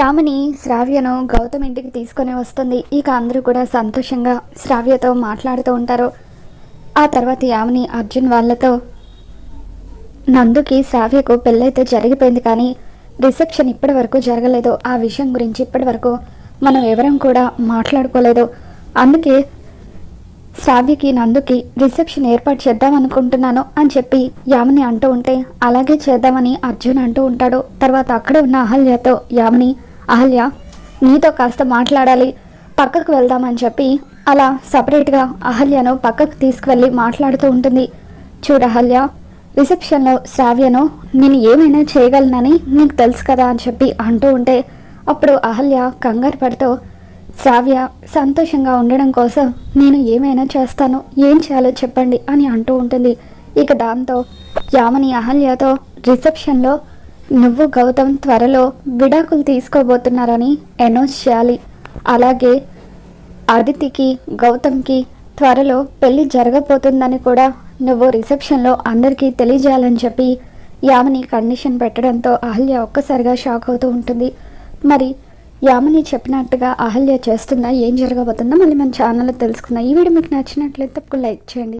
యామిని శ్రావ్యను గౌతమ్ ఇంటికి తీసుకొని వస్తుంది. ఇక అందరూ కూడా సంతోషంగా శ్రావ్యతో మాట్లాడుతూ ఉంటారు. ఆ తర్వాత యామిని అర్జున్ వాళ్ళతో నందుకి శ్రావ్యకు పెళ్ళైతే జరిగిపోయింది కానీ రిసెప్షన్ ఇప్పటి వరకు జరగలేదు. ఆ విషయం గురించి ఇప్పటి వరకు మనం ఎవరం కూడా మాట్లాడుకోలేదు. అందుకే శ్రావ్యకి నందుకి రిసెప్షన్ ఏర్పాటు చేద్దాం అనుకుంటున్నాను అని చెప్పి యామిని అంటూ ఉంటే అలాగే చేద్దామని అర్జున్ అంటూ ఉంటాడు. తర్వాత అక్కడ ఉన్న అహల్యతో యామిని అహల్య నీతో కాస్త మాట్లాడాలి. పక్కకు వెళ్దామని చెప్పి అలా సపరేట్గా అహల్యను పక్కకు తీసుకువెళ్ళి మాట్లాడుతూ ఉంటుంది. చూడు అహల్య రిసెప్షన్లో శ్రావ్యను నేను ఏమైనా చేయగలనని నీకు తెలుసు కదా అని చెప్పి అంటూ ఉంటే అప్పుడు అహల్య కంగారు పడుతూ శ్రావ్య సంతోషంగా ఉండడం కోసం నేను ఏమైనా చేస్తాను? ఏం చేయాలో చెప్పండి అని అంటూ ఉంటుంది. ఇక దాంతో యామని అహల్యతో రిసెప్షన్లో నువ్వు గౌతమ్ త్వరలో విడాకులు తీసుకోబోతున్నారని అనౌన్స్ చేయాలి. అలాగే అదితికి గౌతమ్కి త్వరలో పెళ్ళి జరగబోతుందని కూడా నువ్వు రిసెప్షన్లో అందరికీ తెలియజేయాలని చెప్పి యామిని కండిషన్ పెట్టడంతో అహల్య ఒక్కసారిగా షాక్ అవుతూ ఉంటుంది. మరి యామిని చెప్పినట్టుగా అహల్య చేస్తుందా ఏం జరగబోతుందో మళ్ళీ మన ఛానల్లో తెలుసుకుందాం. ఈ వీడియో మీకు నచ్చినట్లయితే తప్పకుండా లైక్ చేయండి.